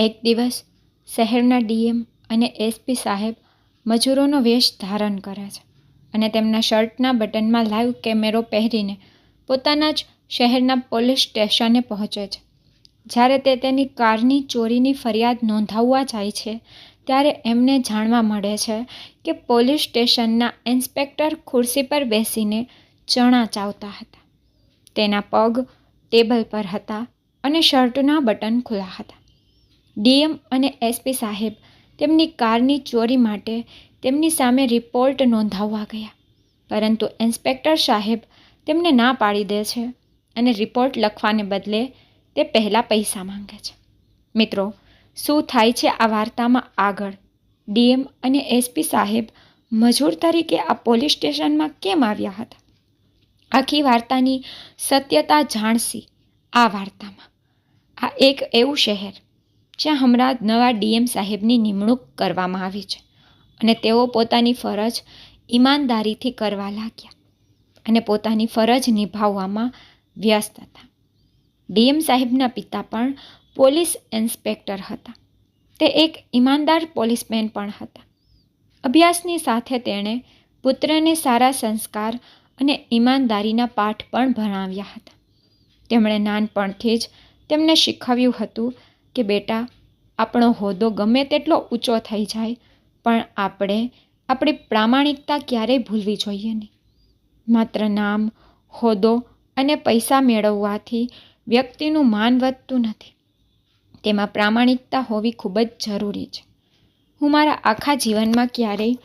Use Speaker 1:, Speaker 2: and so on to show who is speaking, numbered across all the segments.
Speaker 1: એક દિવસ શહેરના ડીએમ અને એસપી સાહેબ મજૂરોનો વેશ ધારણ કરે છે અને તેમના શર્ટના બટનમાં લાઈવ કેમેરો પહેરીને પોતાના જ શહેરના પોલીસ સ્ટેશને પહોંચે છે. જ્યારે તે તેની કારની ચોરીની ફરિયાદ નોંધાવવા જાય છે, ત્યારે એમને જાણવા મળે છે કે પોલીસ સ્ટેશનના ઇન્સ્પેક્ટર ખુરશી પર બેસીને ચણા ચાવતા હતા. તેના પગ ટેબલ પર હતા અને શર્ટના બટન ખુલ્લા હતા. ડીએમ અને એસપી સાહેબ તેમની કારની ચોરી માટે તેમની સામે રિપોર્ટ નોંધાવવા ગયા. પરંતુ ઇન્સ્પેક્ટર સાહેબ તેમને ના પાડી દે છે અને રિપોર્ટ લખવાને બદલે તે પહેલાં પૈસા માંગે છે. મિત્રો, શું થાય છે આ વાર્તામાં આગળ? ડીએમ અને એસપી સાહેબ મજૂર તરીકે આ પોલીસ સ્ટેશનમાં કેમ આવ્યા હતા? આખી વાર્તાની સત્યતા જાણશી આ વાર્તામાં. આ એક એવું શહેર જ્યાં હમણાં નવા ડીએમ સાહેબની નિમણૂક કરવામાં આવી છે અને તેઓ પોતાની ફરજ ઈમાનદારીથી કરવા લાગ્યા અને પોતાની ફરજ નિભાવવામાં વ્યસ્ત હતા. ડીએમ સાહેબના પિતા પણ પોલીસ ઇન્સ્પેક્ટર હતા. તે એક ઈમાનદાર પોલીસમેન પણ હતા. અભ્યાસની સાથે તેણે પુત્રને સારા સંસ્કાર અને ઈમાનદારીના પાઠ પણ ભણાવ્યા હતા. તેમણે નાનપણથી જ તેમને શીખવ્યું હતું કે બેટા, આપણો હોદ્દો ગમે તેટલો ઊંચો થઈ જાય, પણ આપણે આપણી પ્રામાણિકતા ક્યારેય ભૂલવી જોઈએ નહીં. માત્ર નામ, હોદ્દો અને પૈસા મેળવવાથી વ્યક્તિનું માન વધતું નથી. તેમાં પ્રામાણિકતા હોવી ખૂબ જ જરૂરી છે. હું મારા આખા જીવનમાં ક્યારેય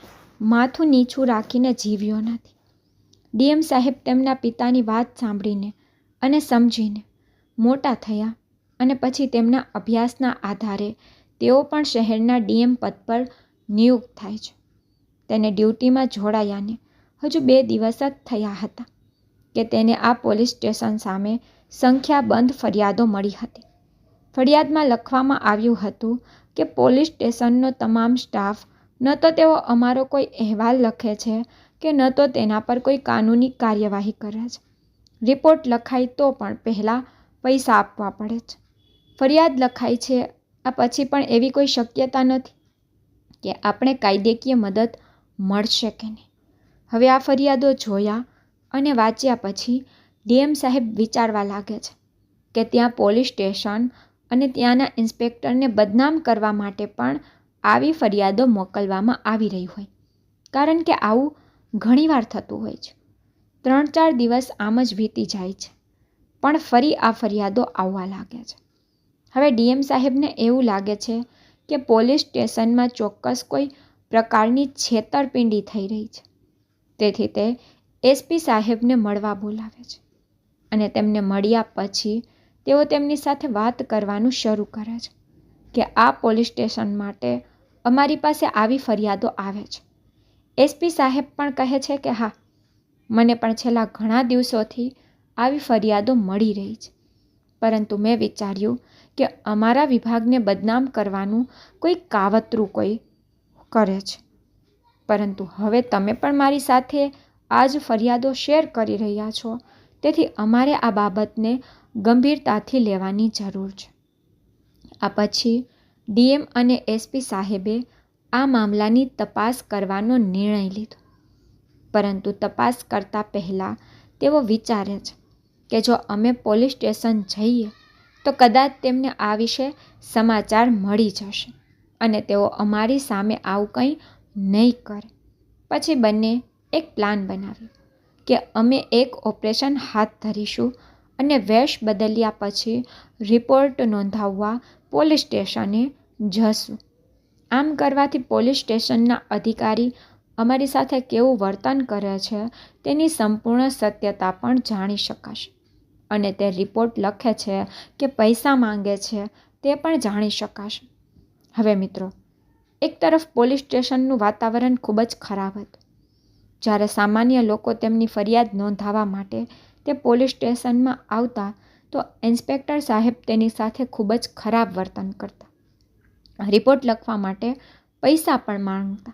Speaker 1: માથું નીચું રાખીને જીવ્યો નથી. ડીએમ સાહેબ તેમના પિતાની વાત સાંભળીને અને સમજીને મોટા થયા અને પછી તેમના અભ્યાસના આધારે તેઓ પણ શહેરના ડીએમ પદ પર નિયુક્ત થાય છે. તેને ડ્યુટીમાં જોડાયાને હજુ બે દિવસ જ થયા હતા કે તેને આ પોલીસ સ્ટેશન સામે સંખ્યાબંધ ફરિયાદો મળી હતી. ફરિયાદમાં લખવામાં આવ્યું હતું કે પોલીસ સ્ટેશનનો તમામ સ્ટાફ, ન તો તેઓ અમારો કોઈ અહેવાલ લખે છે કે ન તો તેના પર કોઈ કાનૂની કાર્યવાહી કરે છે. રિપોર્ટ લખાય તો પણ પહેલાં પૈસા આપવા પડે છે. ફરિયાદ લખાય છે. આ પછી પણ એવી કોઈ શક્યતા નથી કે આપણે કાયદેકીય મદદ મળશે કે નહીં. હવે આ ફરિયાદો જોયા અને વાંચ્યા પછી ડીએમ સાહેબ વિચારવા લાગે છે કે ત્યાં પોલીસ સ્ટેશન અને ત્યાંના ઇન્સ્પેક્ટરને બદનામ કરવા માટે પણ આવી ફરિયાદો મોકલવામાં આવી રહી હોય. કારણ કે આવું ઘણીવાર થતું હોય છે. ત્રણ ચાર દિવસ આમ જ વીતી જાય છે. પણ ફરી આ ફરિયાદો આવવા લાગે છે. હવે ડીએમ સાહેબને એવું લાગે છે કે પોલીસ સ્ટેશનમાં ચોક્કસ કોઈ પ્રકારની છેતરપિંડી થઈ રહી છે. તેથી તે એસપી સાહેબને મળવા બોલાવે છે અને તેમને મળ્યા પછી તેઓ તેમની સાથે વાત કરવાનું શરૂ કરે છે કે આ પોલીસ સ્ટેશન માટે અમારી પાસે આવી ફરિયાદો આવે છે. એસપી સાહેબ પણ કહે છે કે હા, મને પણ છેલ્લા ઘણા દિવસોથી આવી ફરિયાદો મળી રહી છે. પરંતુ મેં વિચાર્યું કે અમારા વિભાગને બદનામ કરવાનું કોઈ કાવતરું કોઈ કરે છે. પરંતુ હવે તમે પણ મારી સાથે આ જ ફરિયાદો શેર કરી રહ્યા છો. તેથી અમારે આ બાબતને ગંભીરતાથી લેવાની જરૂર છે. આ પછી ડીએમ અને એસપી સાહેબે આ મામલાની તપાસ કરવાનો નિર્ણય લીધો. પરંતુ તપાસ કરતાં પહેલાં તેઓ વિચારે છે કે જો અમે પોલીસ સ્ટેશન જઈએ તો કદાચ તેમને આ વિશે સમાચાર મળી જશે અને તેઓ અમારી સામે આવું કંઈ નહીં કરે. પછી બંને એક પ્લાન બનાવ્યો કે અમે એક ઓપરેશન હાથ ધરીશું અને વેશ બદલ્યા પછી રિપોર્ટ નોંધાવવા પોલીસ સ્ટેશને જશું. આમ કરવાથી પોલીસ સ્ટેશનના અધિકારી અમારી સાથે કેવું વર્તન કરે છે તેની સંપૂર્ણ સત્યતા પણ જાણી શકાશે. અને તે રિપોર્ટ લખે છે કે પૈસા માંગે છે, તે પણ જાણી શકાશે. હવે મિત્રો, એક તરફ પોલીસ સ્ટેશનનું વાતાવરણ ખૂબ જ ખરાબ હતું. જ્યારે સામાન્ય લોકો તેમની ફરિયાદ નોંધાવા માટે તે પોલીસ સ્ટેશનમાં આવતા, તો ઇન્સ્પેક્ટર સાહેબ તેની સાથે ખૂબ જ ખરાબ વર્તન કરતા. રિપોર્ટ લખવા માટે પૈસા પણ માંગતા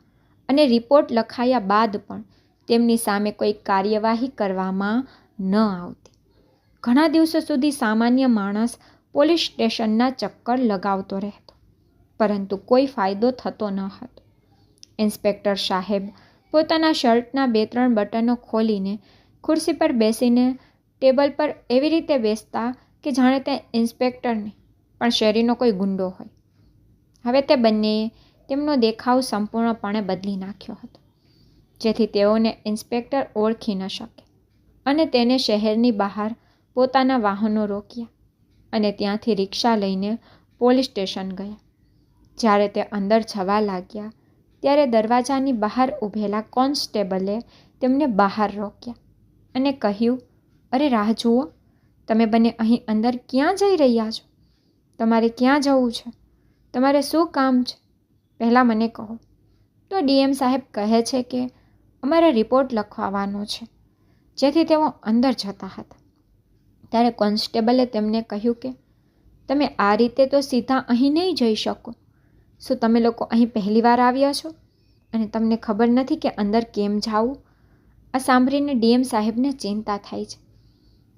Speaker 1: અને રિપોર્ટ લખાયા બાદ પણ તેમની સામે કોઈ કાર્યવાહી કરવામાં ન આવતી. ઘણા દિવસો સુધી સામાન્ય માણસ પોલીસ સ્ટેશનના ચક્કર લગાવતો રહેતો, પરંતુ કોઈ ફાયદો થતો ન હતો. ઇન્સ્પેક્ટર સાહેબ પોતાના શર્ટના બે ત્રણ બટનો ખોલીને ખુરશી પર બેસીને ટેબલ પર એવી રીતે બેસતા કે જાણે તે ઇન્સ્પેક્ટરને, પણ શેરીનો કોઈ ગુંડો હોય. હવે તે બંનેએ તેમનો દેખાવ સંપૂર્ણપણે બદલી નાખ્યો હતો, જેથી તેઓને ઇન્સ્પેક્ટર ઓળખી ન શકે અને તેને શહેરની બહાર પોતાના વાહનો રોક્યા અને ત્યાંથી રિક્ષા લઈને પોલીસ સ્ટેશન ગયા. જ્યારે તે અંદર જવા લાગ્યા, ત્યારે દરવાજાની બહાર ઊભેલા કોન્સ્ટેબલે તેમને બહાર રોક્યા અને કહ્યું, અરે રાહ જુઓ, તમે બંને અહીં અંદર ક્યાં જઈ રહ્યા છો? તમારે ક્યાં જવું છે? તમારે શું કામ છે? પહેલાં મને કહો. તો ડીએમ સાહેબ કહે છે કે, અમારે રિપોર્ટ લખવાનો છે. જેથી તેઓ અંદર જતા હતા. ત્યારે કોન્સ્ટેબલે તેમને કહ્યું કે, તમે આ રીતે તો સીધા અહીં નહીં જઈ શકો. શું તમે લોકો અહીં પહેલીવાર આવ્યા છો? અને તમને ખબર નથી કે અંદર કેમ જાવું? આ સાંભળીને ડીએમ સાહેબને ચિંતા થાય છે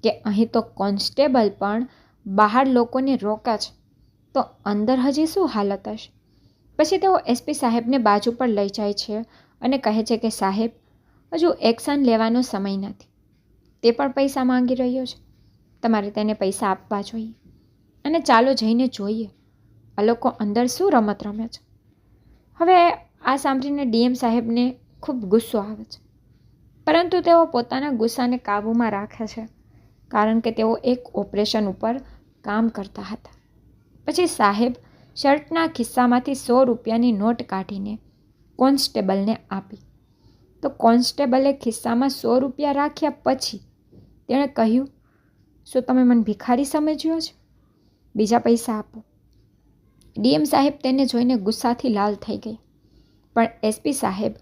Speaker 1: કે અહીં તો કોન્સ્ટેબલ પણ બહાર લોકોને રોકે છે. તો અંદર હજી શું હાલત હશે? પછી તેઓ એસપી સાહેબને બાજુ પર લઈ જાય છે અને કહે છે કે, સાહેબ, હજુ એક્શન લેવાનો સમય નથી. તે પણ પૈસા માંગી રહ્યો છે. તમારે તેને પૈસા આપવા જોઈએ. અને ચાલો જઈને જોઈએ. આ લોકો અંદર શું રમત રમે છે? હવે આ સાંભળીને ડીએમ સાહેબને ખૂબ ગુસ્સો આવે છે. પરંતુ તેઓ પોતાના ગુસ્સાને કાબૂમાં રાખે છે, કારણ કે તેઓ એક ઓપરેશન ઉપર કામ કરતા હતા. પછી સાહેબ શર્ટના ખિસ્સામાંથી સો રૂપિયાની નોટ કાઢીને કોન્સ્ટેબલને આપી. તો કોન્સ્ટેબલે ખિસ્સામાં સો રૂપિયા રાખ્યા પછી તેણે કહ્યું શું તમે મને ભિખારી સમજ્યો છે? બીજા પૈસા આપો. ડીએમ સાહેબ તેને જોઈને ગુસ્સાથી લાલ થઈ ગઈ. પણ એસપી સાહેબ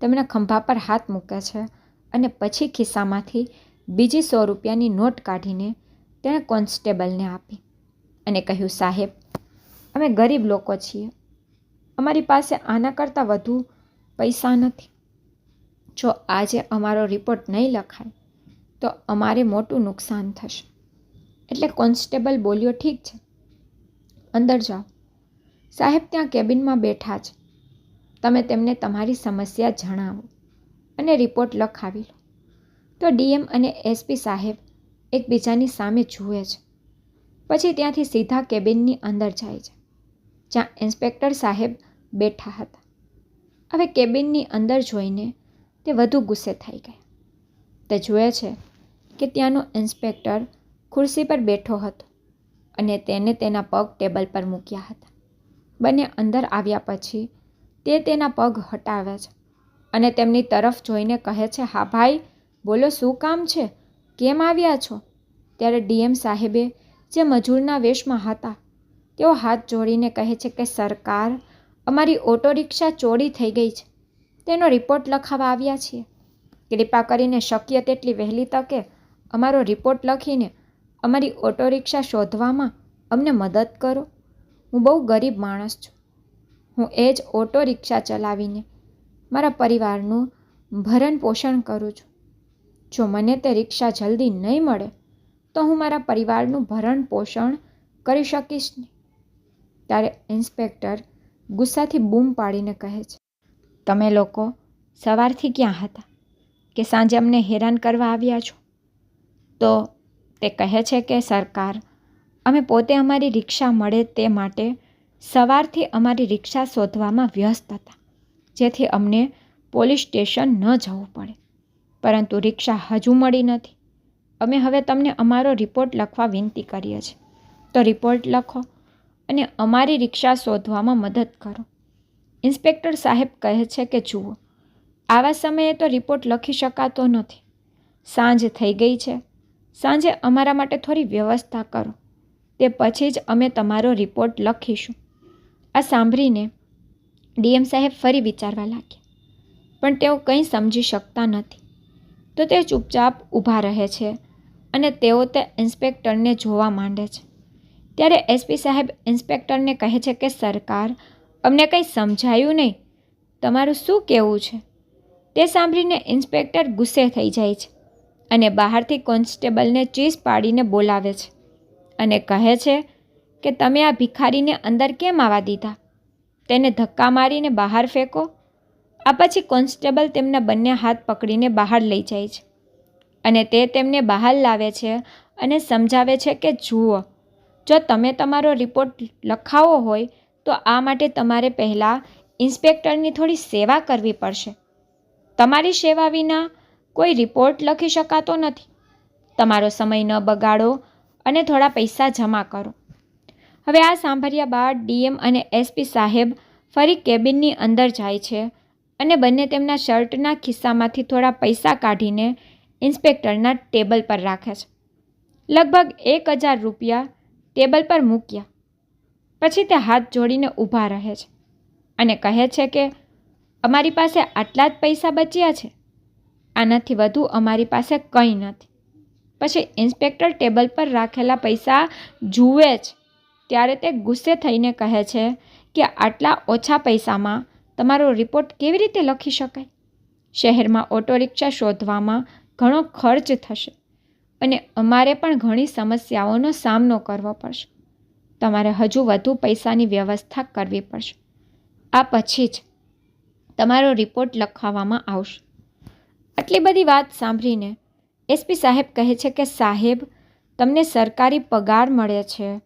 Speaker 1: તેમના ખંભા પર હાથ મૂકે છે અને પછી ખિસ્સામાંથી બીજી સો રૂપિયાની નોટ કાઢીને તેણે કોન્સ્ટેબલને આપી અને કહ્યું, સાહેબ, અમે ગરીબ લોકો છીએ. અમારી પાસે આના કરતાં વધુ પૈસા નથી. જો આજે અમારો રિપોર્ટ નહીં લખાય, તો અમારે મોટું નુકસાન થશે. એટલે કોન્સ્ટેબલ બોલ્યો, ઠીક છે. અંદર જાઓ. સાહેબ, ત્યાં કેબિનમાં બેઠા છે. તમે તેમને તમારી સમસ્યા જણાવો. અને રિપોર્ટ લખાવી લો. તો ડીએમ અને એસપી સાહેબ એકબીજાની સામે જુએ છે. પછી ત્યાંથી સીધા કેબિનની અંદર જાય છે, જ્યાં ઇન્સ્પેક્ટર સાહેબ બેઠા હતા. હવે કેબિનની અંદર જોઈને તે વધુ ગુસ્સે થઈ ગયા. તે જુએ છે કે ત્યાંનો ઇન્સ્પેક્ટર ખુરશી પર બેઠો હતો અને તેને તેના પગ ટેબલ પર મૂક્યા હતા. બંને અંદર આવ્યા પછી તે તેના પગ હટાવે છે અને તેમની તરફ જોઈને કહે છે, હા ભાઈ, બોલો શું કામ છે? કેમ આવ્યા છો? ત્યારે ડીએમ સાહેબે જે મજૂરના વેશમાં હતા, તેઓ હાથ જોડીને કહે છે કે, સરકાર, અમારી ઓટો રિક્ષા ચોરી થઈ ગઈ છે. તેનો રિપોર્ટ લખાવા આવ્યા છીએ. કૃપા કરીને શક્ય તેટલી વહેલી તકે અમારો રિપોર્ટ લખીને અમારી ઓટો રિક્ષા શોધવામાં અમને મદદ કરો. હું બહુ ગરીબ માણસ છું. હું એ જ ઓટો રિક્ષા ચલાવીને મારા પરિવારનું ભરણ પોષણ કરું છું. જો મને તે રિક્ષા જલ્દી નહીં મળે, તો હું મારા પરિવારનું ભરણ પોષણ કરી શકીશ નહીં. ત્યારે ઇન્સ્પેક્ટર ગુસ્સાથી બૂમ પાડીને કહે છે, તમે લોકો સવારથી ક્યાં હતા? કે સાંજે અમને હેરાન કરવા આવ્યા છો? તો તે કહે છે કે, સરકાર, અમે પોતે અમારી રિક્ષા મળે તે માટે સવારથી અમારી રિક્ષા શોધવામાં વ્યસ્ત હતા, જેથી અમને પોલીસ સ્ટેશન ન જવું પડે. પરંતુ રિક્ષા હજુ મળી નથી. અમે હવે તમને અમારો રિપોર્ટ લખવા વિનંતી કરીએ છીએ. તો રિપોર્ટ લખો અને અમારી રિક્ષા શોધવામાં મદદ કરો. ઇન્સ્પેક્ટર સાહેબ કહે છે કે, જુઓ, આવા સમયે તો રિપોર્ટ લખી શકાતો નથી. સાંજ થઈ ગઈ છે. સાંજે અમારા માટે થોડી વ્યવસ્થા કરો. તે પછી જ અમે તમારો રિપોર્ટ લખીશું. આ સાંભળીને ડીએમ સાહેબ ફરી વિચારવા લાગ્યા. પણ તેઓ કંઈ સમજી શકતા નથી. તો તે ચૂપચાપ ઊભા રહે છે અને તેઓ તે ઇન્સ્પેક્ટરને જોવા માંડે છે. ત્યારે એસપી સાહેબ ઇન્સ્પેક્ટરને કહે છે કે, સરકાર, અમને કંઈ સમજાયું નહીં? તમારું શું કહેવું છે? તે સાંભળીને ઇન્સ્પેક્ટર ગુસ્સે થઈ જાય છે. અને બહારથી કોન્સ્ટેબલને ચીસ પાડીને બોલાવે છે અને કહે છે કે તમે આ ભિખારીને અંદર કેમ આવવા દીધા? તેને ધક્કા મારીને બહાર ફેંકો, આ પછી કોન્સ્ટેબલ તેમના બંને હાથ પકડીને બહાર લઈ જાય છે અને તે તેમને બહાર લાવે છે અને સમજાવે છે કે જુઓ, જો તમે તમારો રિપોર્ટ લખાવો હોય તો આ માટે તમારે પહેલાં ઇન્સ્પેક્ટરની થોડી સેવા કરવી પડશે. તમારી સેવા વિના કોઈ રિપોર્ટ લખી શકાતો નથી. તમારો સમય ન બગાડો અને થોડા પૈસા જમા કરો. હવે આ સાંભળ્યા બાદ ડીએમ અને એસપી સાહેબ ફરી કેબિનની અંદર જાય છે અને બંને તેમના શર્ટના ખિસ્સામાંથી થોડા પૈસા કાઢીને ઇન્સ્પેક્ટરના ટેબલ પર રાખે છે. લગભગ એક હજાર રૂપિયા ટેબલ પર મૂક્યા. પછી તે હાથ જોડીને ઊભા રહે છે અને કહે છે કે, અમારી પાસે આટલા જ પૈસા બચ્યા છે. આનાથી વધુ અમારી પાસે કંઈ નથી. પછી ઇન્સ્પેક્ટર ટેબલ પર રાખેલા પૈસા જુએ જ. ત્યારે તે ગુસ્સે થઈને કહે છે કે આટલા ઓછા પૈસામાં તમારો રિપોર્ટ કેવી રીતે લખી શકાય? શહેરમાં ઓટો રિક્ષા શોધવામાં ઘણો ખર્ચ થશે અને અમારે પણ ઘણી સમસ્યાઓનો સામનો કરવો પડશે. તમારે હજુ વધુ પૈસાની વ્યવસ્થા કરવી પડશે. આ પછી જ તમારો રિપોર્ટ લખાવવામાં આવશે. આટલી બધી વાત સાંભળીને એસપી સાહેબ કહે છે કે, સાહેબ, તમને સરકારી પગાર મળે છે.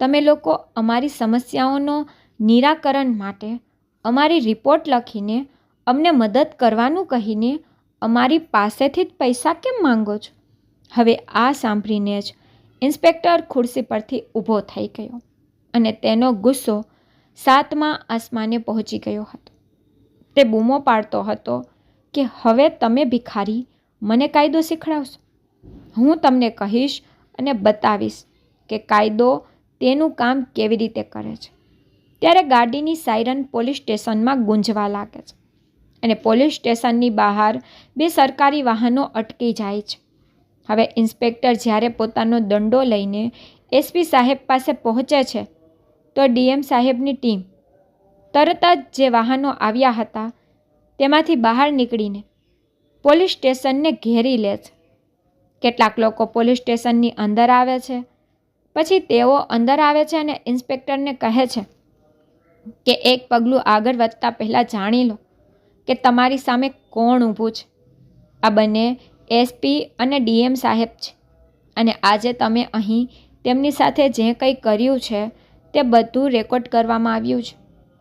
Speaker 1: તમે લોકો અમારી સમસ્યાઓનો નિરાકરણ માટે અમારી રિપોર્ટ લખીને અમને મદદ કરવાનું કહીને અમારી પાસેથી જ પૈસા કેમ માંગો છો? હવે આ સાંભળીને જ ઇન્સ્પેક્ટર ખુરશી પરથી ઊભો થઈ ગયો અને તેનો ગુસ્સો સાતમા આસમાને પહોંચી ગયો હતો. તે બૂમો પાડતો હતો કે હવે તમે ભિખારી મને કાયદો શીખડાવશો. હું તમને કહીશ અને બતાવીશ કે કાયદો તેનું કામ કેવી રીતે કરે છે. ત્યારે ગાડીની સાયરન પોલીસ સ્ટેશનમાં ગુંજવા લાગે છે અને પોલીસ સ્ટેશનની બહાર બે સરકારી વાહનો અટકી જાય છે. હવે ઇન્સ્પેક્ટર જ્યારે પોતાનો દંડો લઈને એસપી સાહેબ પાસે પહોંચે છે, તો ડીએમ સાહેબની ટીમ તરત જ જે વાહનો આવ્યા હતા તેમાંથી બહાર નીકળીને પોલીસ સ્ટેશનને ઘેરી લે છે. કેટલાક લોકો પોલીસ સ્ટેશનની અંદર આવે છે. પછી તેઓ અંદર આવે છે અને ઇન્સ્પેક્ટરને કહે છે કે એક પગલું આગળ વધતા પહેલાં જાણી લો કે તમારી સામે કોણ ઊભું છે. આ બંને એસપી અને ડીએમ સાહેબ છે. અને આજે તમે અહીં તેમની સાથે જે કંઈ કર્યું છે તે બધું રેકોર્ડ કરવામાં આવ્યું છે.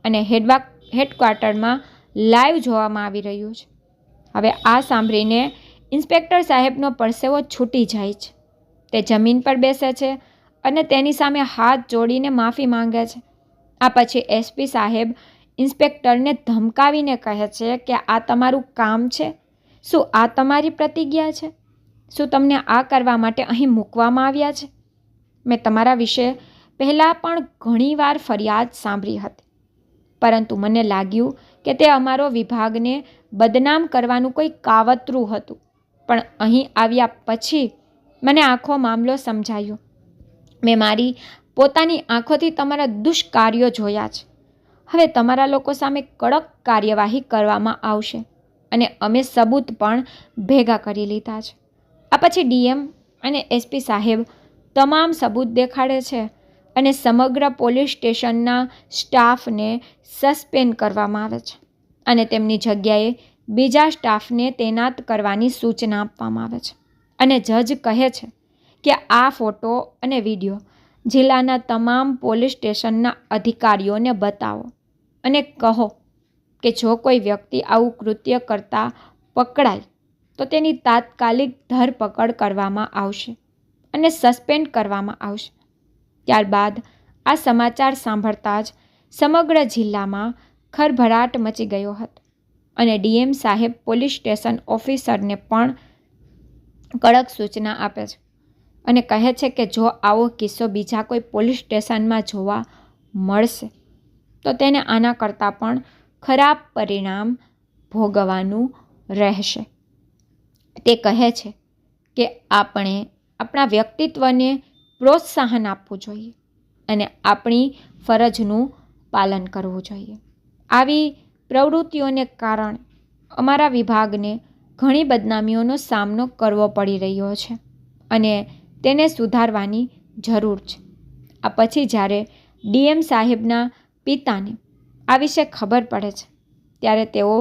Speaker 1: અને હેડવા હેડક્વાર્ટરમાં લાઈવ જોવામાં આવી રહ્યું છે. હવે આ સાંભળીને ઇન્સ્પેક્ટર સાહેબનો પરસેવો છૂટી જાય છે. તે જમીન પર બેસે છે અને તેની સામે હાથ જોડીને માફી માંગે છે. આ પછી એસપી સાહેબ ઇન્સ્પેક્ટરને ધમકાવીને કહે છે કે આ તમારું કામ છે. શું આ તમારી પ્રતિજ્ઞા છે? શું તમને આ કરવા માટે અહીં મૂકવામાં આવ્યા છે? મેં તમારા વિશે પહેલાં પણ ઘણીવાર ફરિયાદ સાંભળી હતી. પરંતુ મને લાગ્યું કે તે અમારો વિભાગને બદનામ કરવાનું કોઈ કાવતરું હતું. પણ અહીં આવ્યા પછી મને આખો મામલો સમજાયો. મેં મારી પોતાની આંખોથી તમારા દુષ્કાર્યો જોયા છે. હવે તમારા લોકો સામે કડક કાર્યવાહી કરવામાં આવશે અને અમે સબૂત પણ ભેગા કરી લીધા છે. આ પછી ડીએમ અને એસપી સાહેબ તમામ સબૂત દેખાડે છે. અને સમગ્ર પોલીસ સ્ટેશનના સ્ટાફને સસ્પેન્ડ કરવામાં આવે છે. અને તેમની જગ્યાએ બીજા સ્ટાફને તૈનાત કરવાની સૂચના આપવામાં આવે છે. અને જજ કહે છે કે આ ફોટો અને વીડિયો જિલ્લાના તમામ પોલીસ સ્ટેશનના અધિકારીઓને બતાવો. અને કહો કે જો કોઈ વ્યક્તિ આવું કૃત્ય કરતા પકડાય, તો તેની તાત્કાલિક ધરપકડ કરવામાં આવશે અને સસ્પેન્ડ કરવામાં આવશે. ત્યારબાદ આ સમાચાર સાંભળતા જ સમગ્ર જિલ્લામાં ખરભરાટ મચી ગયો હતો અને ડીએમ સાહેબ પોલીસ સ્ટેશન ઓફિસરને પણ કડક સૂચના આપે છે અને કહે છે કે જો આવો કિસ્સો બીજા કોઈ પોલીસ સ્ટેશનમાં જોવા મળશે, તો તેને આના કરતાં પણ ખરાબ પરિણામ ભોગવવાનું રહેશે. તે કહે છે કે આપણે આપણા વ્યક્તિત્વને પ્રોત્સાહન આપવું જોઈએ અને આપણી ફરજનું પાલન કરવું જોઈએ. આવી પ્રવૃત્તિઓને કારણે અમારા વિભાગને ઘણી બદનામીઓનો સામનો કરવો પડી રહ્યો છે અને તેને સુધારવાની જરૂર છે. આ પછી જ્યારે ડીએમ સાહેબના પિતાને આ વિશે ખબર પડે છે, ત્યારે તેઓ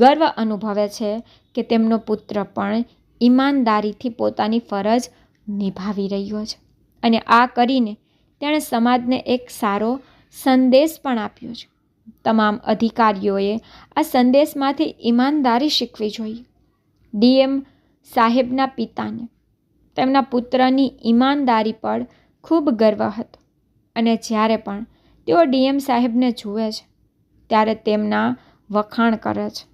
Speaker 1: ગર્વ અનુભવે છે કે તેમનો પુત્ર પણ ઈમાનદારીથી પોતાની ફરજ નિભાવી રહ્યો છે. અને આ કરીને તેણે સમાજને એક સારો સંદેશ પણ આપ્યો છે. તમામ અધિકારીઓએ આ સંદેશમાંથી ઈમાનદારી શીખવી જોઈએ. ડીએમ સાહેબના પિતાને. તેમના પુત્રની ઈમાનદારી પર ખૂબ ગર્વ હતો અને જ્યારે પણ તેઓ ડીએમ સાહેબને જુએ છે, ત્યારે તેમના વખાણ કરે છે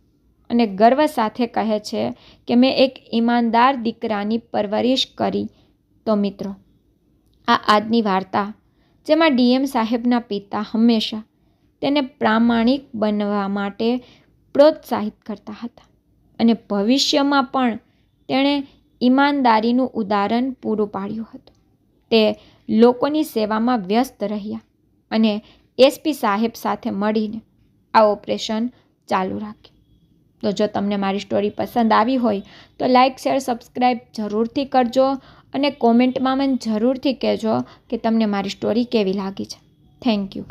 Speaker 1: અને ગર્વ સાથે કહે છે કે, મેં એક ઈમાનદાર દીકરાની પરવરિશ કરી. તો મિત્રો આ આજની વાર્તા, જેમાં ડીએમ સાહેબના પિતા હંમેશા તેને પ્રામાણિક બનવા માટે પ્રોત્સાહિત કરતા હતા અને ભવિષ્યમાં પણ તેણે ઈમાનદારીનું ઉદાહરણ પૂરું પાડ્યું હતું. તે લોકોની સેવામાં વ્યસ્ત રહ્યા અને એસપી સાહેબ સાથે મળીને આ ઓપરેશન ચાલુ રાખ્યું. તો જો તમને મારી સ્ટોરી પસંદ આવી હોય તો લાઇક શેર સબસ્ક્રાઈબ જરૂરથી કરજો અને કોમેન્ટમાં મને જરૂરથી કહેજો કે તમને મારી સ્ટોરી કેવી લાગી છે. Thank you.